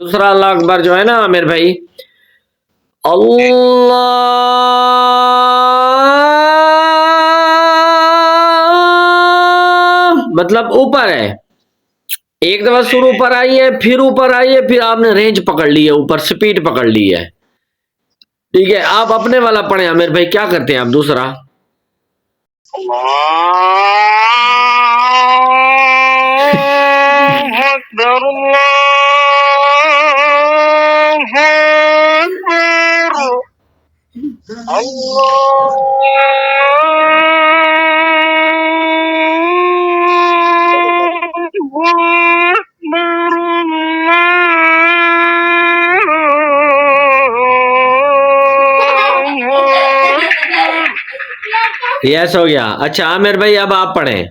دوسرا اللہ اکبر جو ہے نا، عامر بھائی۔ اللہ مطلب اوپر ہے۔ ایک دفعہ سر اوپر آئی ہے، پھر اوپر آئی ہے، پھر آپ نے رینج پکڑ لی ہے، اوپر سپیڈ پکڑ لی ہے۔ ٹھیک ہے، آپ اپنے والا پڑھیں۔ عامر بھائی، کیا کرتے ہیں آپ؟ دوسرا۔ الله یس ہو گیا اچھا عامر بھائی اب آپ پڑھیں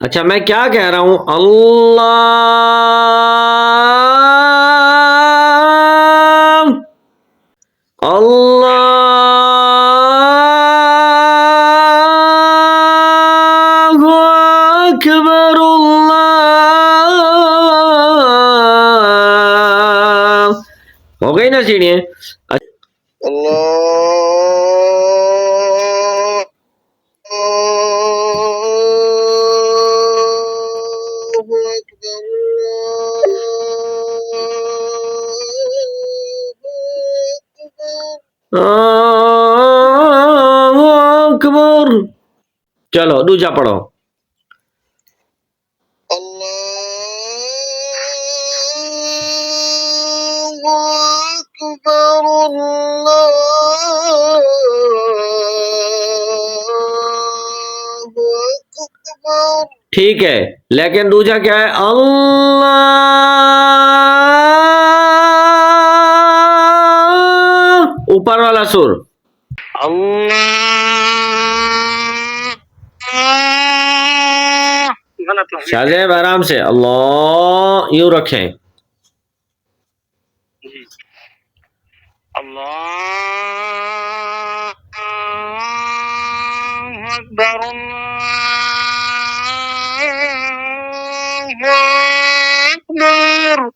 اچھا میں کیا کہہ رہا ہوں اللہ اللہ اکبر اللہ اکبر چلو دوجا پڑھو ٹھیک ہے، لیکن دوجا کیا ہے؟ اللہ اوپر والا سر۔ غلط آرام سے۔ اللہ یوں رکھیں۔ اللہ اکبر، اللہ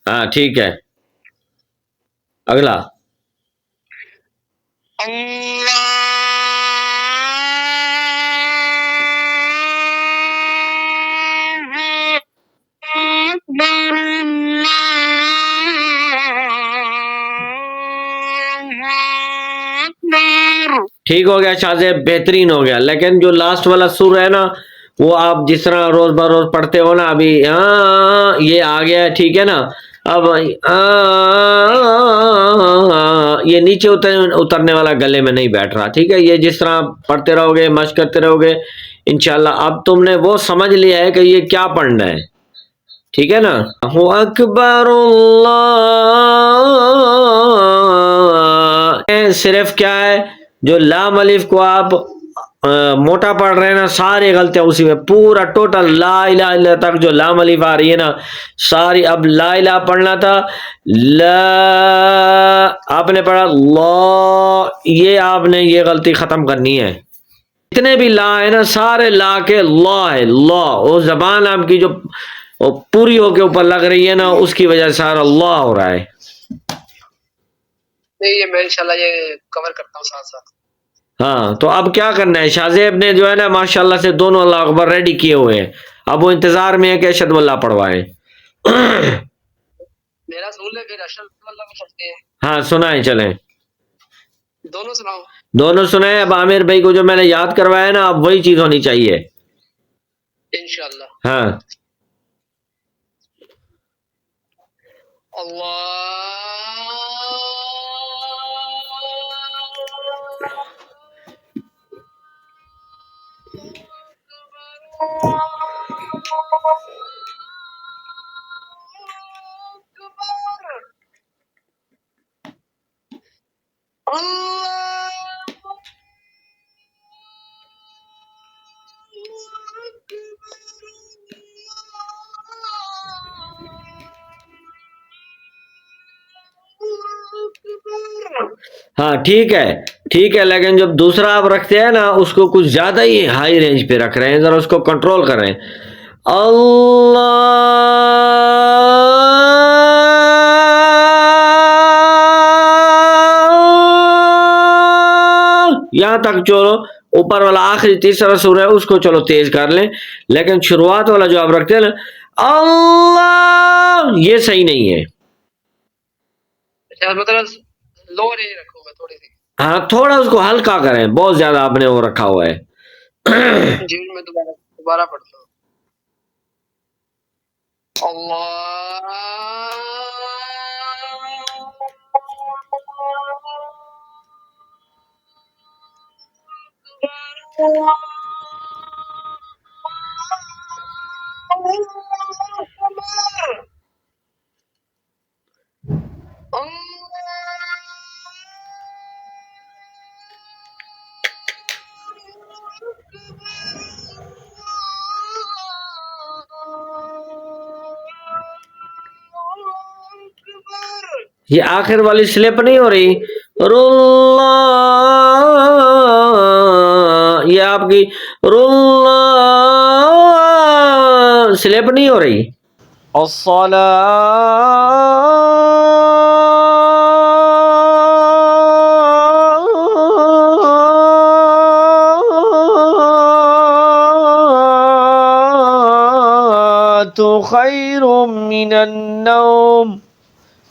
ہاں ٹھیک ہے۔ اگلا۔ ٹھیک ہو گیا شاہزیب بہترین ہو گیا لیکن جو لاسٹ والا سر ہے نا وہ آپ جس طرح روز بروز پڑھتے ہو نا، ابھی یہ آ گیا ہے ٹھیک ہے نا؟ اب یہ نیچے اترنے والا گلے میں نہیں بیٹھ رہا، ٹھیک ہے؟ یہ جس طرح پڑھتے رہو گے، مشق کرتے رہو گے، انشاءاللہ اب تم نے وہ سمجھ لیا ہے کہ یہ کیا پڑھنا ہے، ٹھیک ہے نا؟ اکبر اللہ۔ صرف کیا ہے؟ جو لام الف کو آپ موٹا پڑھ رہے ہیں نا، سارے غلطیاں اسی میں، پورا ٹوٹل لا الہ الا تک جو لام الف آ رہی ہے نا، ساری اب لا الہ پڑھنا تھا۔ لا، آپ نے پڑھا، لا، یہ آپ نے یہ غلطی ختم کرنی ہے۔ جتنے بھی لا ہے نا، سارے لا کے لا ہے، لا۔ وہ زبان آپ کی جو پوری ہو کے اوپر لگ رہی ہے نا، اس کی وجہ سے سارا لا ہو رہا ہے۔ نہیں، یہ میں انشاءاللہ یہ کور کرتا ہوں ساتھ ساتھ۔ ہاں تو اب کیا کرنا ہے؟ شاہزیب نے جو ہے نا ماشاءاللہ سے دونوں اللہ اکبر ریڈی کیے ہوئے ہیں۔ اب وہ انتظار میں ہے کہ اشد اللہ پڑھوائیں میرا سن لے پھر اشرف اللہ کو پڑھتے ہیں۔ ہاں سنائیں چلیں۔ دونوں سناؤ۔ دونوں سنائیں۔ اب عامر بھائی کو جو میں نے یاد کروایا نا اب وہی چیز ہونی چاہیے۔ انشاءاللہ۔ ہاں۔ اللہ ہاں ٹھیک ہے ٹھیک ہے، لیکن جب دوسرا آپ رکھتے ہیں نا، اس کو کچھ زیادہ ہی ہائی رینج پہ رکھ رہے ہیں، ذرا اس کو کنٹرول کر رہے ہیں۔ اللہ یہاں تک چلو، اوپر والا آخری تیسرا سور ہے، اس کو چلو تیز کر لیں۔ لیکن شروعات والا جو آپ رکھتے ہیں نا، اللہ یہ صحیح نہیں ہے۔ اچھا، مطلب لو رینج رکھوں گا تھوڑی سی ہاں تھوڑا اس کو ہلکا کریں بہت زیادہ آپ نے وہ رکھا ہوا ہے۔ جی میں دوبارہ دوبارہ پڑھتا ہوں۔ اللہ یہ آخر والی سلپ نہیں ہو رہی رلا یہ آپ کی رلا سلپ نہیں ہو رہی تو خیر من النوم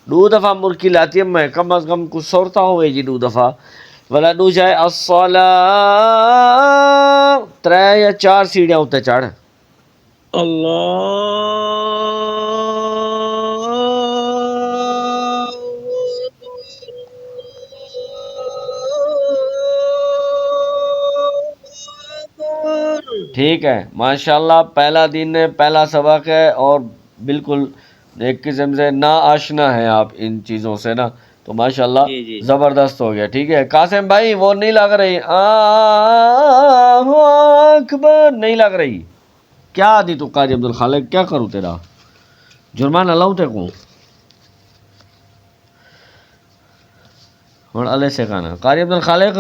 دو دفعہ مرکی لاتی ہے میں کم از کم کچھ سورتا ہوں جی دو دفعہ۔ ولا دو جائے الصلاة۔ ترے یا چار سیڑھیاں ہوتے چڑھ۔ ٹھیک ہے ماشاءاللہ پہلا دن ہے پہلا سبق ہے اور بالکل ایک قسم سے نا آشنا ہے آپ ان چیزوں سے نا تو ماشاءاللہ جی، جی۔ زبردست ہو گیا ٹھیک ہے؟ قاسم بھائی وہ نہیں لگ رہی۔ اکبر نہیں لگ رہی۔ کیا دی تو قاری عبد الخالق کیا کروں تیرا؟ جرمانہ لاؤں تے کو۔ ہوں اللہ سے کہنا۔ قاری عبد الخالق؟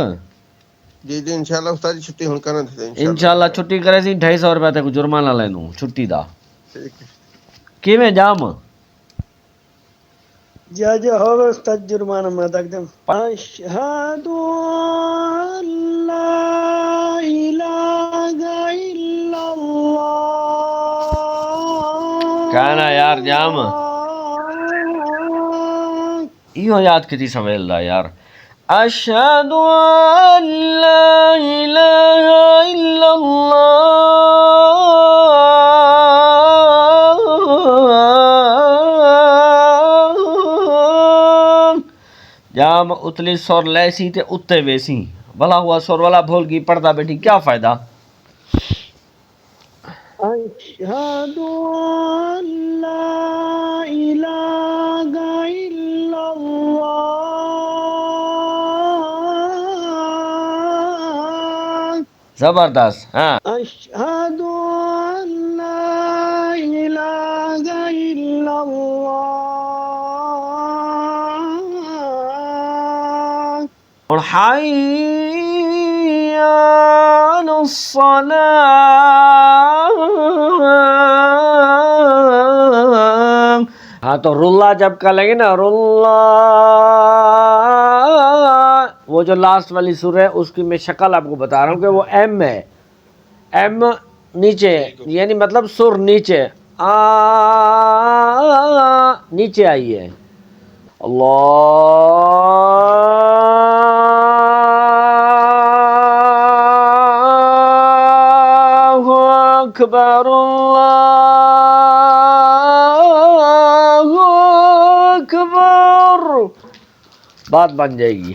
جی جی انشاءاللہ استاد جی چھٹی ہن کرن تھے انشاءاللہ۔ چھٹی کرے سی ڈھائی سو روپے تے کو جرمانہ لینو چھٹی دا۔ ٹھیک ہے۔ کیویں جام؟ جا جا ہوگا استاد جرمانہ میں تک دم اشہد ان لا الہ الا اللہ کہنا یار جام ایو یاد کتی سمجھ اللہ یار اشہد ان لا الہ الا اللہ جام اتلی سور لیسی تے اتے ویسی بھلا ہوا سور والا بھول گئی پڑھتا بیٹھی کیا فائدہ؟ اشہد ان لا الہ الا اللہ زبردست ہاں۔ اشہد اور حی علی الصلاة. ہاں تو رلا جب کا لگے نا، رلا، وہ جو لاسٹ والی سور ہے، اس کی میں شکل آپ کو بتا رہا ہوں کہ وہ ایم ہے۔ ایم نیچے یعنی مطلب سر نیچے۔ آ، نیچے آئی ہے۔ اللہ اکبر اللہ اکبر بات بن جائے گی